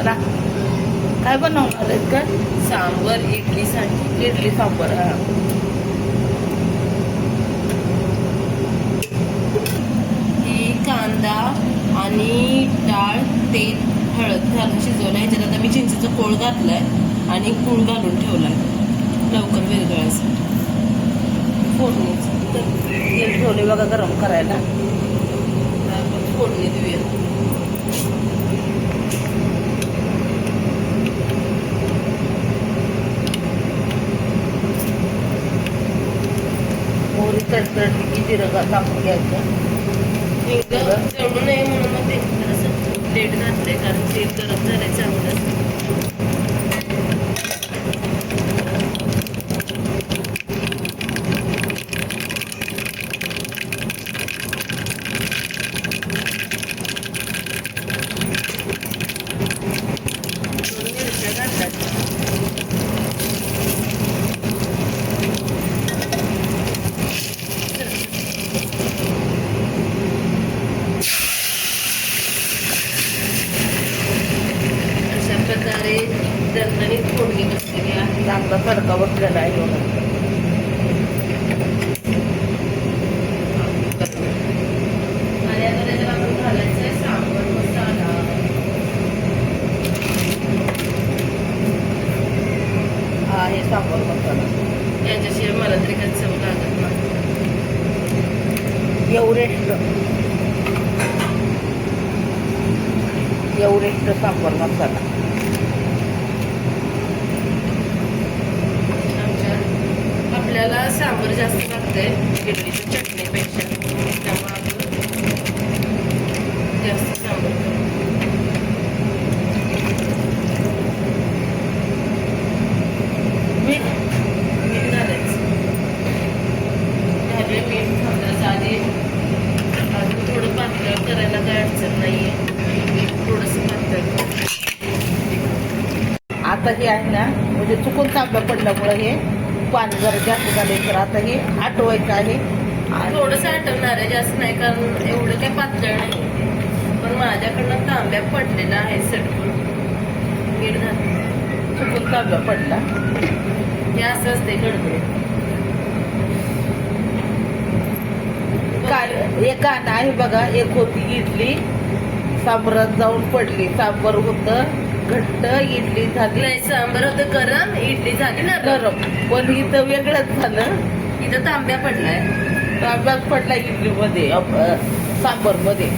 करा काय बनवणार आहेत का? सांबर इडलीसाठी इडली सांबर हा. ही कांदा आणि डाळ तेल हळद घालून शिजवलं ह्याच्यात आता मी चिंचेचा कोळ घातलाय आणि गुळ घालून ठेवलाय. लवकर विरघळायचं फोडणीचं तेल ठेवले बघा गरम करायला. फोडणी देऊया. मोहरी तडतडली की जिरं घा- टाकून घ्यायचं हिंग जळू नये म्हणून मग ते जरासं लेट घातलंय कारण तेल गरम झालंय चांगलं दोन मिरच्या प्रकारे दणदणीत फोडणी बसलेली आहे चांगला तडका बसलेला आहे बघा. आणि आता त्याच्यात आपण घालायचं आहे सांबर मसाला. हा हे सांबर मसाला. याच्याशिवाय मला तरी काही चव लागत नाही. Everest Everest sambar masala. आपल्याला सांबर जास्त लागतंय इडलीच्या चटणीपेक्षा त्यामुळे आपण जास्त सांबर करू. मीठ मीठ घालायचं. घालूया मीठ समजा आधी अजून थोडं पातळ करायला काय अडचण नाहीये. थोडंसं पातळ आता हे आहे ना म्हणजे चुकून तांब्या पडल्यामुळे हे पाणी जरा जास्त झाले तर आता हे आटवायचं आहे. थोडंसं आठवणार आहे जास्त नाही कारण एवढं काही पातळ नाही. पण माझ्याकडनं तांब्या पडलेला आहे मीठ चुकून तांब्या पडला हे असं असते गडबड काय एक गाणं आहे बघा एक होती इडली. सांबरात जाऊन पडली. सांबर होतं घट्ट इडली झाली. नाही सांबर होतं गरम इडली झाली ना गरम. पण इथं वेगळंच झालं. इथं तांब्या पडलाय. तांब्यात पडला इडलीमध्ये सांबरमध्ये